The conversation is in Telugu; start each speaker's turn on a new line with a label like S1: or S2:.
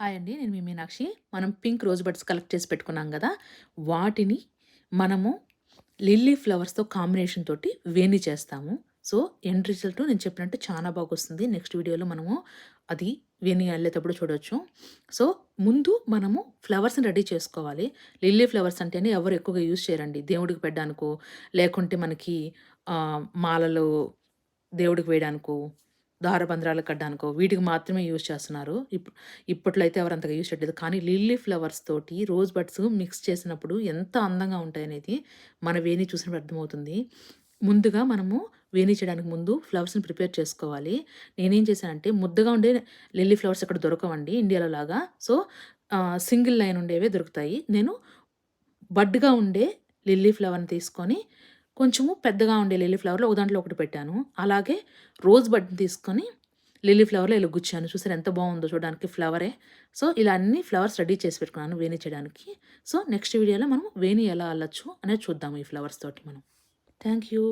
S1: హాయ్ అండి నేను మీ మీనాక్షి. మనం పింక్ రోజ్ బడ్స్ కలెక్ట్ చేసి పెట్టుకున్నాం కదా వాటిని మనము లిల్లీ ఫ్లవర్స్తో కాంబినేషన్ తోటి వేణి చేస్తాము. సో ఎండ్ రిజల్ట్ నేను చెప్పినట్టు చాలా బాగా వస్తుంది నెక్స్ట్ వీడియోలో మనము అది వేణి వెళ్ళేటప్పుడు చూడవచ్చు సో ముందు మనము ఫ్లవర్స్ని రెడీ చేసుకోవాలి. లిల్లీ ఫ్లవర్స్ అంటేనే ఎవరు ఎక్కువగా యూజ్ చేయరండి. దేవుడికి పెట్టడానికో లేకుంటే మనకి మాలలు మాలలో దేవుడికి వేయడానికో దారబంధ్రాలు కట్టడానికో వీటికి మాత్రమే యూజ్ చేస్తున్నారు. ఇప్ ఇప్పట్లో అయితే ఎవరు అంతగా యూజ్ చేయట్లేదు. కానీ లిల్లీ ఫ్లవర్స్ తోటి రోజ్ బడ్స్ మిక్స్ చేసినప్పుడు ఎంత అందంగా ఉంటాయనేది మన వేణి చూసినప్పుడు అర్థమవుతుంది. ముందుగా మనము వేణి చేయడానికి ముందు ఫ్లవర్స్ని ప్రిపేర్ చేసుకోవాలి. నేనేం చేశానంటే ముద్దగా ఉండే లిల్లీ ఫ్లవర్స్ ఇక్కడ దొరకవండి ఇండియాలో లాగా. సో సింగిల్ లైన్ ఉండేవే దొరుకుతాయి. నేను బడ్గా ఉండే లిల్లీ ఫ్లవర్ని తీసుకొని కొంచెము పెద్దగా ఉండే లిల్లీ ఫ్లవర్లో ఒక దాంట్లో ఒకటి పెట్టాను. అలాగే రోజ్ బడ్ తీసుకొని లిల్లీ ఫ్లవర్లో ఇలా గుచ్చాను చూసారు ఎంత బాగుందో చూడడానికి ఫ్లవరే. సో ఇలా అన్ని ఫ్లవర్స్ రెడీ చేసి పెట్టుకున్నాను వేణి చేయడానికి. సో నెక్స్ట్ వీడియోలో మనం వేణి ఎలా అల్లచ్చు అనేది చూద్దాము ఈ ఫ్లవర్స్ తోటి మనం. Thank you.